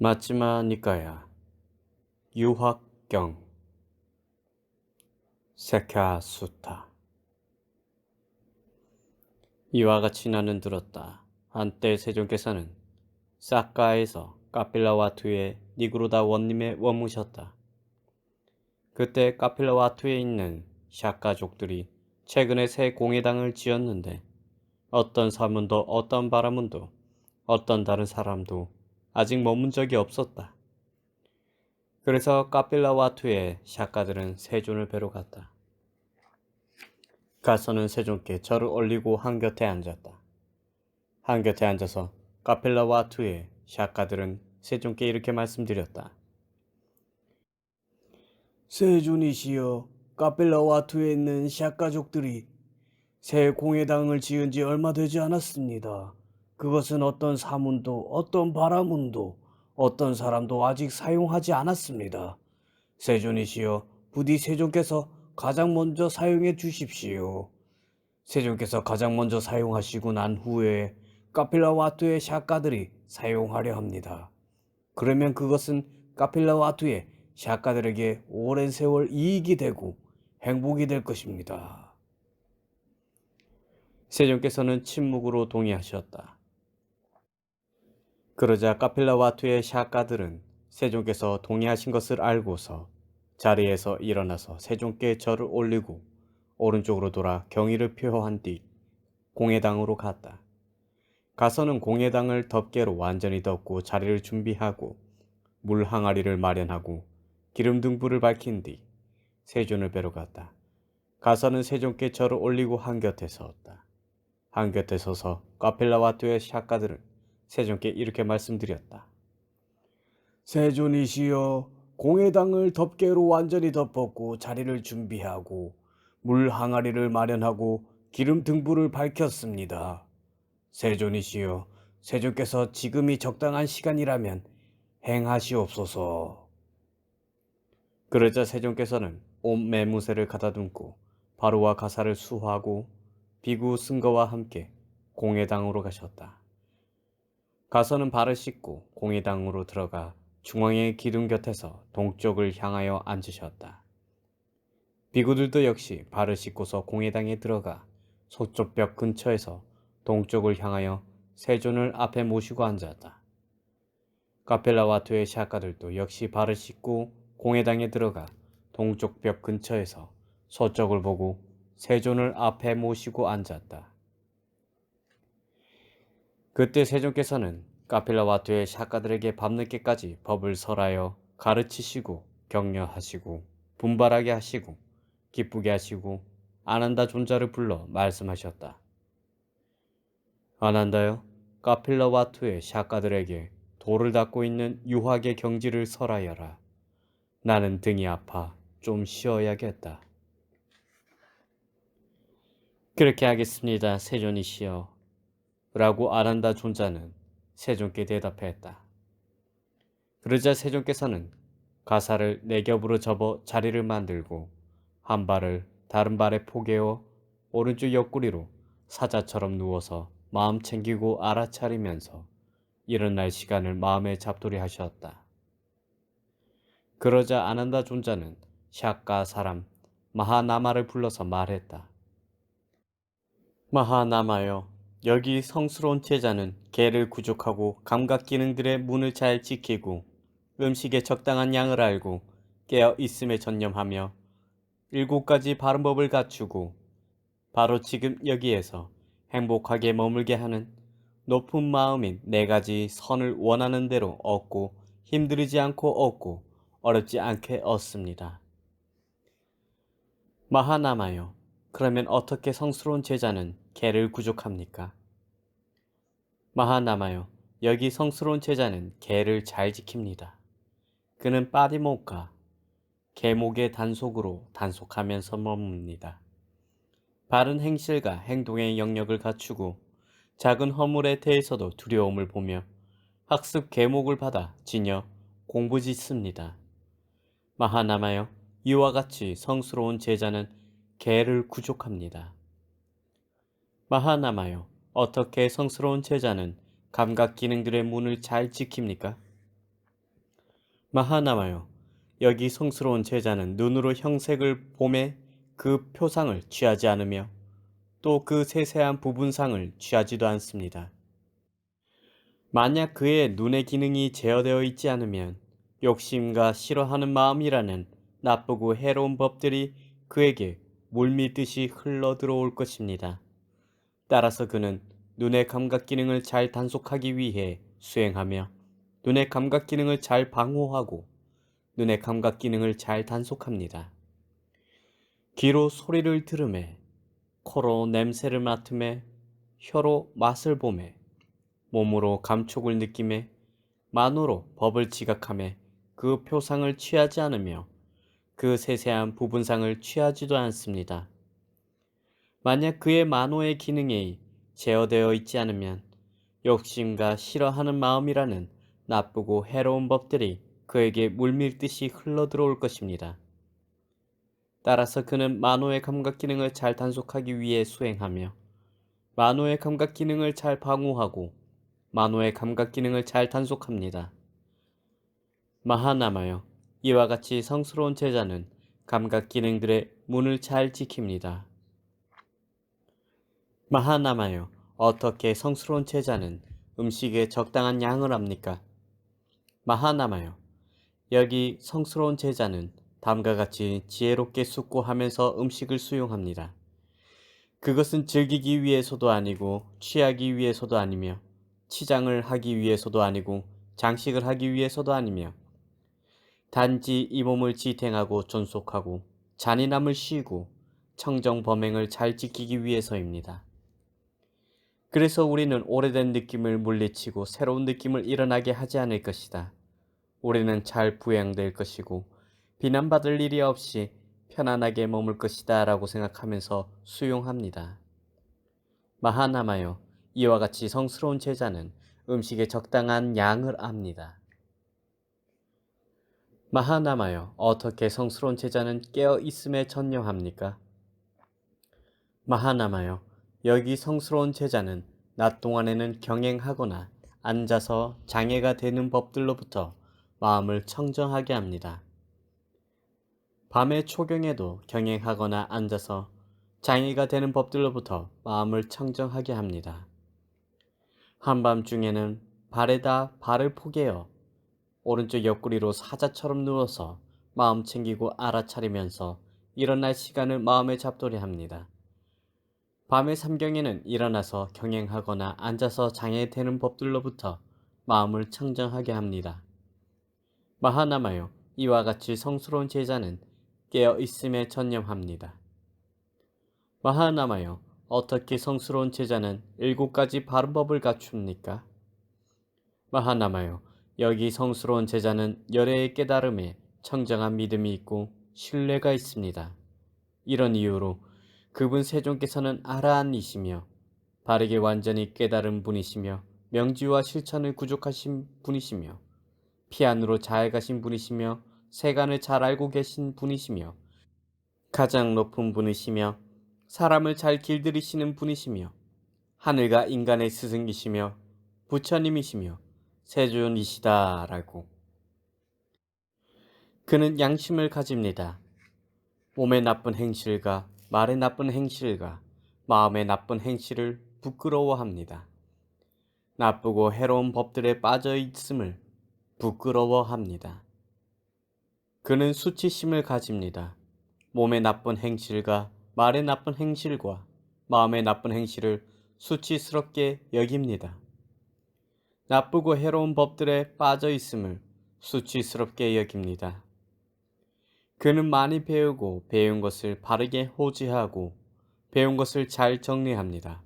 맞지마 니까야 유학경 세카수타 이와 같이 나는 들었다. 한때 세종께서는 사카에서 카필라와투의 니그로다 원님에 머무셨다. 그때 카필라와투에 있는 샤가족들이 최근에 새 공회당을 지었는데 어떤 사문도 어떤 바라문도 어떤 다른 사람도 아직 머문 적이 없었다. 그래서 카필라와투의 샤가들은 세존을 뵈러 갔다. 가서는 세존께 절을 올리고 한 곁에 앉았다. 한 곁에 앉아서 카필라와투의 샤가들은 세존께 이렇게 말씀드렸다. 세존이시여, 카펠라와투에 있는 샤가족들이 새 공회당을 지은 지 얼마 되지 않았습니다. 그것은 어떤 사문도 어떤 바라문도 어떤 사람도 아직 사용하지 않았습니다. 세존이시여, 부디 세존께서 가장 먼저 사용해 주십시오. 세존께서 가장 먼저 사용하시고 난 후에 카필라와투의 샤가들이 사용하려 합니다. 그러면 그것은 카필라와투의 샤가들에게 오랜 세월 이익이 되고 행복이 될 것입니다. 세종께서는 침묵으로 동의하셨다. 그러자 카필라와투의 샤가들은 세종께서 동의하신 것을 알고서 자리에서 일어나서 세종께 절을 올리고 오른쪽으로 돌아 경의를 표한 뒤 공회당으로 갔다. 가서는 공회당을 덮개로 완전히 덮고 자리를 준비하고 물 항아리를 마련하고 기름 등불을 밝힌 뒤 세존을 뵈러 갔다. 가서는 세종께 절을 올리고 한 곁에 섰다. 한 곁에 서서 카펠라와투의 샤가들은 세종께 이렇게 말씀드렸다. 세존이시여, 공회당을 덮개로 완전히 덮었고 자리를 준비하고 물 항아리를 마련하고 기름 등불을 밝혔습니다. 세존이시여, 세존께서 지금이 적당한 시간이라면 행하시옵소서. 그러자 세종께서는 온 매무새를 가다듬고 바로와 가사를 수호하고 비구 승거와 함께 공회당으로 가셨다. 가서는 발을 씻고 공회당으로 들어가 중앙의 기둥 곁에서 동쪽을 향하여 앉으셨다. 비구들도 역시 발을 씻고서 공회당에 들어가 서쪽벽 근처에서 동쪽을 향하여 세존을 앞에 모시고 앉았다. 카펠라와투의 샤가들도 역시 발을 씻고 공회당에 들어가 동쪽 벽 근처에서 서쪽을 보고 세존을 앞에 모시고 앉았다. 그때 세종께서는 카필라와투의 샤가들에게 밤늦게까지 법을 설하여 가르치시고 격려하시고 분발하게 하시고 기쁘게 하시고 아난다 존자를 불러 말씀하셨다. 아난다요, 카필라와 투의 샤가들에게 돌을 닦고 있는 유학의 경지를 설하여라. 나는 등이 아파 좀 쉬어야겠다. 그렇게 하겠습니다, 세존이시여. 라고 아란다 존자는 세종께 대답했다. 그러자 세종께서는 가사를 네 겹으로 접어 자리를 만들고 한 발을 다른 발에 포개어 오른쪽 옆구리로 사자처럼 누워서 마음 챙기고 알아차리면서 일어날 시간을 마음에 잡돌이 하셨다. 그러자 아난다 존자는 샤카 사람 마하나마를 불러서 말했다. 마하나마여, 여기 성스러운 제자는 개를 구족하고 감각 기능들의 문을 잘 지키고 음식에 적당한 양을 알고 깨어 있음에 전념하며 일곱 가지 바른 법을 갖추고 바로 지금 여기에서 행복하게 머물게 하는 높은 마음인 네 가지 선을 원하는 대로 얻고 힘들이지 않고 얻고 어렵지 않게 얻습니다. 마하나마요. 그러면 어떻게 성스러운 제자는 개를 구족합니까? 마하나마요. 여기 성스러운 제자는 개를 잘 지킵니다. 그는 빠디목과 개목의 단속으로 단속하면서 머뭅니다. 바른 행실과 행동의 영역을 갖추고 작은 허물에 대해서도 두려움을 보며 학습 계목을 받아 지녀 공부 짓습니다. 마하나마요. 이와 같이 성스러운 제자는 개를 구족합니다. 마하나마요. 어떻게 성스러운 제자는 감각 기능들의 문을 잘 지킵니까? 마하나마요. 여기 성스러운 제자는 눈으로 형색을 봄에 그 표상을 취하지 않으며 또 그 세세한 부분상을 취하지도 않습니다. 만약 그의 눈의 기능이 제어되어 있지 않으면 욕심과 싫어하는 마음이라는 나쁘고 해로운 법들이 그에게 물밀듯이 흘러 들어올 것입니다. 따라서 그는 눈의 감각 기능을 잘 단속하기 위해 수행하며 눈의 감각 기능을 잘 방호하고 눈의 감각 기능을 잘 단속합니다. 귀로 소리를 들음에 코로 냄새를 맡음에 혀로 맛을 보매 몸으로 감촉을 느낌에 만으로 법을 지각함에 그 표상을 취하지 않으며 그 세세한 부분상을 취하지도 않습니다. 만약 그의 만호의 기능이 제어되어 있지 않으면 욕심과 싫어하는 마음이라는 나쁘고 해로운 법들이 그에게 물밀듯이 흘러들어올 것입니다. 따라서 그는 만호의 감각 기능을 잘 단속하기 위해 수행하며 만호의 감각 기능을 잘 방호하고 만호의 감각 기능을 잘 단속합니다. 마하나마요. 이와 같이 성스러운 제자는 감각 기능들의 문을 잘 지킵니다. 마하나마요. 어떻게 성스러운 제자는 음식에 적당한 양을 합니까? 마하나마요. 여기 성스러운 제자는 다음과 같이 지혜롭게 숙고하면서 음식을 수용합니다. 그것은 즐기기 위해서도 아니고 취하기 위해서도 아니며 치장을 하기 위해서도 아니고 장식을 하기 위해서도 아니며 단지 이 몸을 지탱하고 존속하고 잔인함을 쉬고 청정 범행을 잘 지키기 위해서입니다. 그래서 우리는 오래된 느낌을 물리치고 새로운 느낌을 일어나게 하지 않을 것이다. 우리는 잘 부양될 것이고 비난받을 일이 없이 편안하게 머물 것이다 라고 생각하면서 수용합니다. 마하나마요. 이와 같이 성스러운 제자는 음식에 적당한 양을 압니다. 마하나마요. 어떻게 성스러운 제자는 깨어 있음에 전념합니까? 마하나마요. 여기 성스러운 제자는 낮 동안에는 경행하거나 앉아서 장애가 되는 법들로부터 마음을 청정하게 합니다. 밤의 초경에도 경행하거나 앉아서 장애가 되는 법들로부터 마음을 청정하게 합니다. 한밤중에는 발에다 발을 포개어 오른쪽 옆구리로 사자처럼 누워서 마음 챙기고 알아차리면서 일어날 시간을 마음에 잡돌이 합니다. 밤의 삼경에는 일어나서 경행하거나 앉아서 장애되는 법들로부터 마음을 청정하게 합니다. 마하나마요. 이와 같이 성스러운 제자는 깨어 있음에 전념합니다. 마하나마요. 어떻게 성스러운 제자는 일곱 가지 바른 법을 갖춥니까? 마하나마요. 여기 성스러운 제자는 열애의 깨달음에 청정한 믿음이 있고 신뢰가 있습니다. 이런 이유로 그분 세종께서는 아라한이시며 바르게 완전히 깨달은 분이시며 명지와 실천을 구족하신 분이시며 피안으로 잘 가신 분이시며 세간을 잘 알고 계신 분이시며 가장 높은 분이시며 사람을 잘 길들이시는 분이시며 하늘과 인간의 스승이시며 부처님이시며 세존이시다라고 그는 양심을 가집니다. 몸의 나쁜 행실과 말의 나쁜 행실과 마음의 나쁜 행실을 부끄러워합니다. 나쁘고 해로운 법들에 빠져 있음을 부끄러워합니다. 그는 수치심을 가집니다. 몸의 나쁜 행실과 말의 나쁜 행실과 마음의 나쁜 행실을 수치스럽게 여깁니다. 나쁘고 해로운 법들에 빠져 있음을 수치스럽게 여깁니다. 그는 많이 배우고 배운 것을 바르게 호지하고 배운 것을 잘 정리합니다.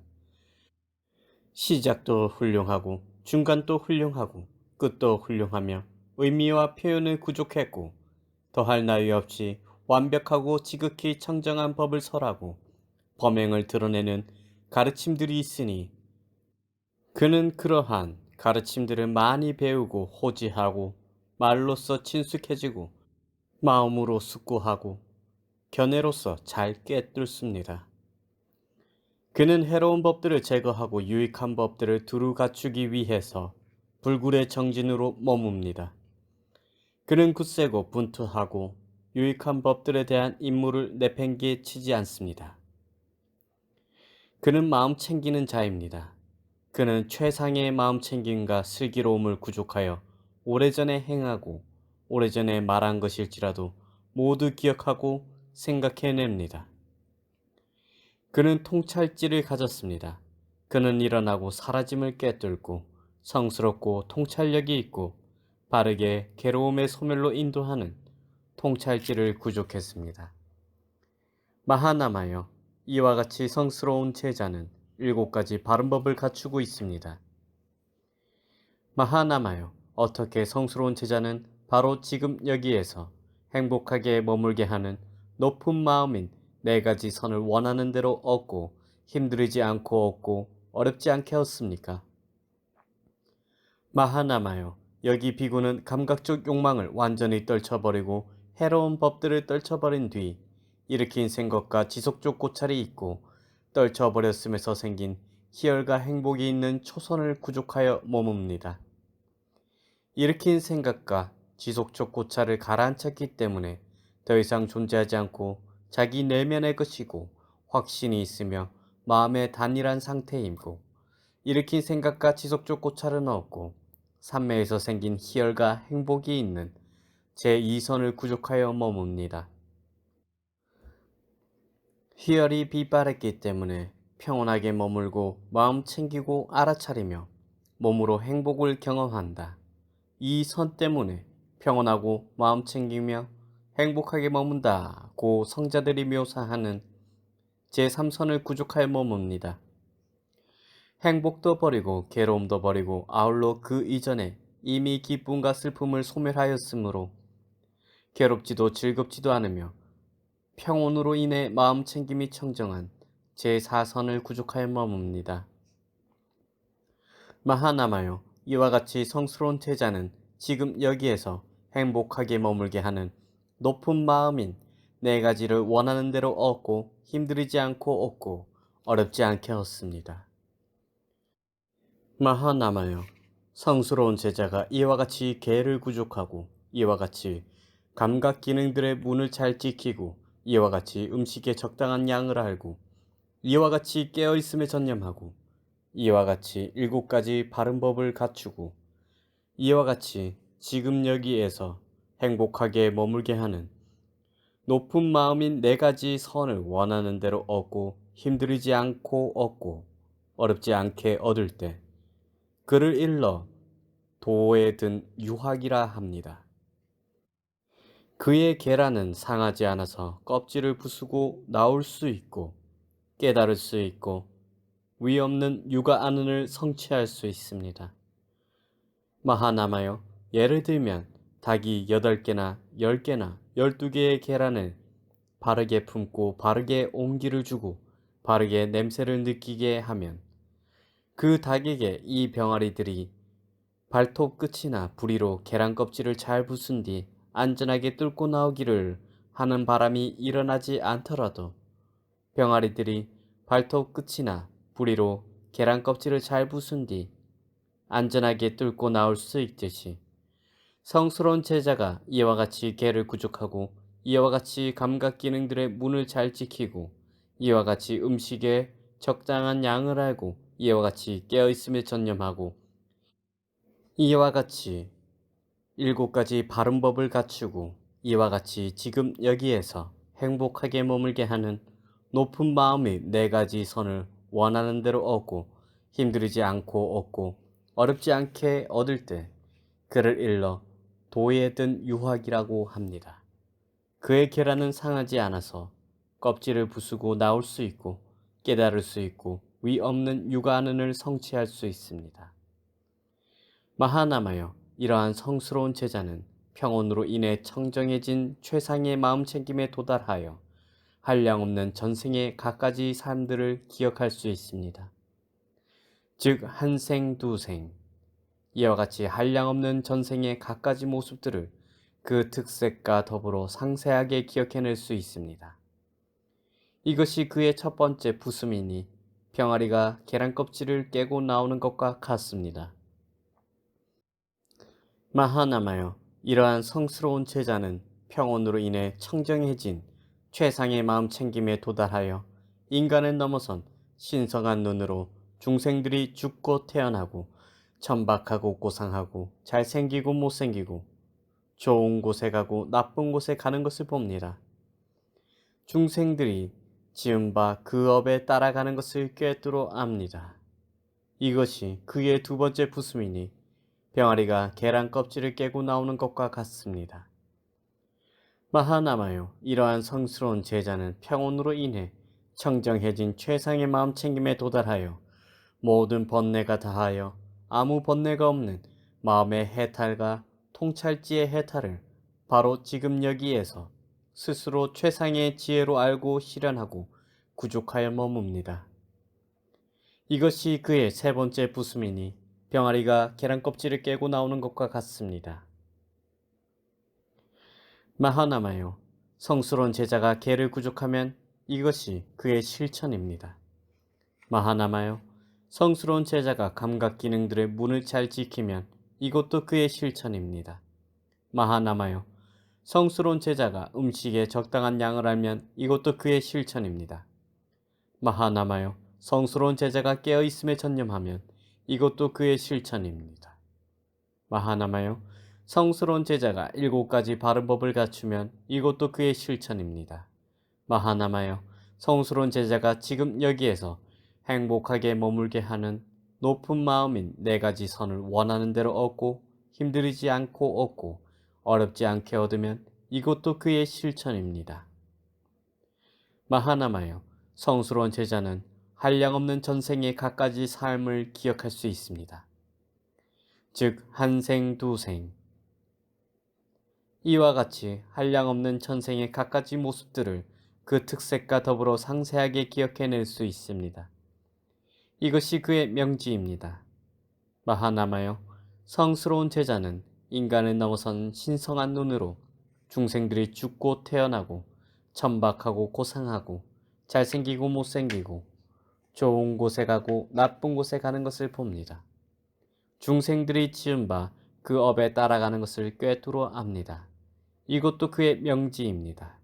시작도 훌륭하고 중간도 훌륭하고 끝도 훌륭하며 의미와 표현을 구족했고 더할 나위 없이 완벽하고 지극히 청정한 법을 설하고 범행을 드러내는 가르침들이 있으니 그는 그러한 가르침들을 많이 배우고 호지하고 말로써 친숙해지고 마음으로 숙고하고 견해로서 잘 꿰뚫습니다. 그는 해로운 법들을 제거하고 유익한 법들을 두루 갖추기 위해서 불굴의 정진으로 머뭅니다. 그는 굳세고 분투하고 유익한 법들에 대한 임무를 내팽개치지 않습니다. 그는 마음 챙기는 자입니다. 그는 최상의 마음 챙김과 슬기로움을 구족하여 오래전에 행하고 오래전에 말한 것일지라도 모두 기억하고 생각해냅니다. 그는 통찰지를 가졌습니다. 그는 일어나고 사라짐을 꿰뚫고 성스럽고 통찰력이 있고 바르게 괴로움의 소멸로 인도하는 통찰지를 구족했습니다. 마하나마여 이와 같이 성스러운 제자는 일곱 가지 바른 법을 갖추고 있습니다. 마하나마여 어떻게 성스러운 제자는 바로 지금 여기에서 행복하게 머물게 하는 높은 마음인 네 가지 선을 원하는 대로 얻고 힘들이지 않고 얻고 어렵지 않게 얻습니까? 마하나마여 여기 비구는 감각적 욕망을 완전히 떨쳐버리고 해로운 법들을 떨쳐버린 뒤 일으킨 생각과 지속적 고찰이 있고 떨쳐버렸음에서 생긴 희열과 행복이 있는 초선을 구족하여 머뭅니다. 일으킨 생각과 지속적 고찰을 가라앉혔기 때문에 더 이상 존재하지 않고 자기 내면의 것이고 확신이 있으며 마음의 단일한 상태이고 일으킨 생각과 지속적 고찰은 없고 삼매에서 생긴 희열과 행복이 있는 제2선을 구족하여 머뭅니다. 희열이 비빠랬기 때문에 평온하게 머물고 마음 챙기고 알아차리며 몸으로 행복을 경험한다. 이 선 때문에 평온하고 마음 챙기며 행복하게 머문다. 고 성자들이 묘사하는 제3선을 구족하여 머뭅니다. 행복도 버리고 괴로움도 버리고 아울러 그 이전에 이미 기쁨과 슬픔을 소멸하였으므로 괴롭지도 즐겁지도 않으며 평온으로 인해 마음 챙김이 청정한 제4선을 구족하여 머뭅니다. 마하나마요 이와 같이 성스러운 제자는 지금 여기에서 행복하게 머물게 하는 높은 마음인 네 가지를 원하는 대로 얻고 힘들이지 않고 얻고 어렵지 않게 얻습니다. 마하나마요 성스러운 제자가 이와 같이 개를 구족하고 이와 같이 감각 기능들의 문을 잘 지키고 이와 같이 음식의 적당한 양을 알고 이와 같이 깨어 있음에 전념하고 이와 같이 일곱 가지 바른 법을 갖추고 이와 같이 지금 여기에서 행복하게 머물게 하는 높은 마음인 네 가지 선을 원하는 대로 얻고 힘들이지 않고 얻고 어렵지 않게 얻을 때 그를 일러 도에 든 유학이라 합니다. 그의 계란은 상하지 않아서 껍질을 부수고 나올 수 있고 깨달을 수 있고 위 없는 육아 안은을 성취할 수 있습니다. 마하나마요 예를 들면 닭이 8개나 10개나 12개의 계란을 바르게 품고 바르게 온기를 주고 바르게 냄새를 느끼게 하면 그 닭에게 이 병아리들이 발톱 끝이나 부리로 계란 껍질을 잘 부순 뒤 안전하게 뚫고 나오기를 하는 바람이 일어나지 않더라도 병아리들이 발톱 끝이나 부리로 계란 껍질을 잘 부순 뒤 안전하게 뚫고 나올 수 있듯이 성스러운 제자가 이와 같이 개를 구족하고 이와 같이 감각 기능들의 문을 잘 지키고 이와 같이 음식에 적당한 양을 알고 이와 같이 깨어 있음에 전념하고 이와 같이 일곱 가지 바른 법을 갖추고 이와 같이 지금 여기에서 행복하게 머물게 하는 높은 마음의 네 가지 선을 원하는 대로 얻고 힘들이지 않고 얻고 어렵지 않게 얻을 때 그를 일러 도에 든 유학이라고 합니다. 그의 계란은 상하지 않아서 껍질을 부수고 나올 수 있고 깨달을 수 있고 위 없는 육아는을 성취할 수 있습니다. 마하나마여 이러한 성스러운 제자는 평온으로 인해 청정해진 최상의 마음 챙김에 도달하여 한량 없는 전생의 갖가지 삶들을 기억할 수 있습니다. 즉 한생 두생 이와 같이 한량 없는 전생의 갖가지 모습들을 그 특색과 더불어 상세하게 기억해낼 수 있습니다. 이것이 그의 첫 번째 부수이니 병아리가 계란 껍질을 깨고 나오는 것과 같습니다. 마하나마요 이러한 성스러운 제자는 평온으로 인해 청정해진 최상의 마음 챙김에 도달하여 인간을 넘어선 신성한 눈으로 중생들이 죽고 태어나고 천박하고 고상하고 잘생기고 못생기고 좋은 곳에 가고 나쁜 곳에 가는 것을 봅니다. 중생들이 지은 바 그 업에 따라가는 것을 꿰뚫어 압니다. 이것이 그의 두 번째 부수이니 병아리가 계란 껍질을 깨고 나오는 것과 같습니다. 마하나마요, 이러한 성스러운 제자는 평온으로 인해 청정해진 최상의 마음 챙김에 도달하여 모든 번뇌가 다하여 아무 번뇌가 없는 마음의 해탈과 통찰지의 해탈을 바로 지금 여기에서 스스로 최상의 지혜로 알고 실현하고 구족하여 머뭅니다. 이것이 그의 세 번째 부수이니 병아리가 계란 껍질을 깨고 나오는 것과 같습니다. 마하나마요. 성스러운 제자가 개를 구족하면 이것이 그의 실천입니다. 마하나마요. 성스러운 제자가 감각 기능들의 문을 잘 지키면 이것도 그의 실천입니다. 마하나마요. 성스러운 제자가 음식에 적당한 양을 알면 이것도 그의 실천입니다. 마하나마요. 성스러운 제자가 깨어 있음에 전념하면 이것도 그의 실천입니다. 마하나마요. 성스러운 제자가 일곱 가지 바른 법을 갖추면 이것도 그의 실천입니다. 마하나마요. 성스러운 제자가 지금 여기에서 행복하게 머물게 하는 높은 마음인 네 가지 선을 원하는 대로 얻고 힘들이지 않고 얻고 어렵지 않게 얻으면 이것도 그의 실천입니다. 마하나마요. 성스러운 제자는 한량없는 전생의 갖가지 삶을 기억할 수 있습니다. 즉, 한생, 두생. 이와 같이 한량없는 천생의 갖가지 모습들을 그 특색과 더불어 상세하게 기억해낼 수 있습니다. 이것이 그의 명지입니다. 마하나마요. 성스러운 제자는 인간을 넘어선 신성한 눈으로 중생들이 죽고 태어나고 천박하고 고상하고 잘생기고 못생기고 좋은 곳에 가고 나쁜 곳에 가는 것을 봅니다. 중생들이 지은 바 그 업에 따라가는 것을 꿰뚫어 압니다. 이것도 그의 명지입니다.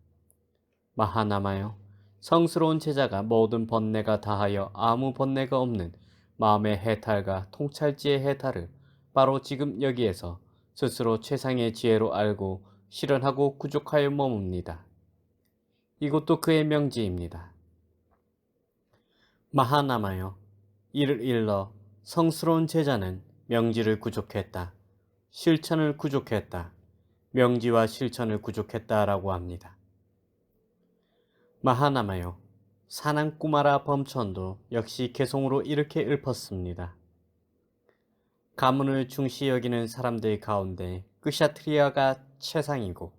마하나마요. 성스러운 제자가 모든 번뇌가 다하여 아무 번뇌가 없는 마음의 해탈과 통찰지의 해탈을 바로 지금 여기에서 스스로 최상의 지혜로 알고 실현하고 구족하여 머뭅니다. 이것도 그의 명지입니다. 마하나마요. 이를 일러 성스러운 제자는 명지를 구족했다. 실천을 구족했다. 명지와 실천을 구족했다라고 합니다. 마하나마요. 사난꾸마라 범천도 역시 개송으로 이렇게 읊었습니다. 가문을 중시 여기는 사람들 가운데 끄샤트리아가 최상이고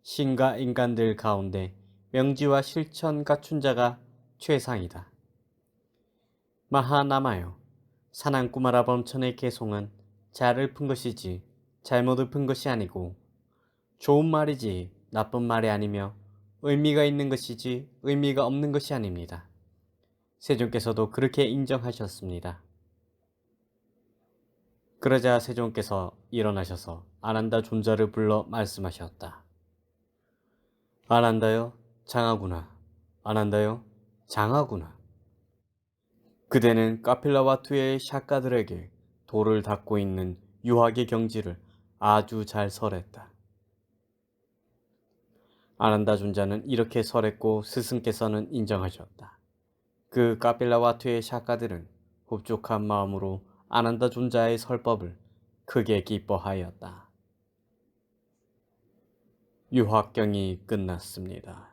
신과 인간들 가운데 명지와 실천 갖춘 자가 최상이다. 마하나마요. 사난꾸마라 범천의 개송은 잘 읊은 것이지 잘못 읊은 것이 아니고 좋은 말이지 나쁜 말이 아니며 의미가 있는 것이지 의미가 없는 것이 아닙니다. 세종께서도 그렇게 인정하셨습니다. 그러자 세종께서 일어나셔서 아난다 존자를 불러 말씀하셨다. 아난다요, 장하구나. 아난다요, 장하구나. 그대는 카필라와 투의 샤가들에게 돌을 닦고 있는 유학의 경지를 아주 잘 설했다. 아난다 존자는 이렇게 설했고 스승께서는 인정하셨다. 그 카필라와투의 샤가들은 흡족한 마음으로 아난다 존자의 설법을 크게 기뻐하였다. 유학경이 끝났습니다.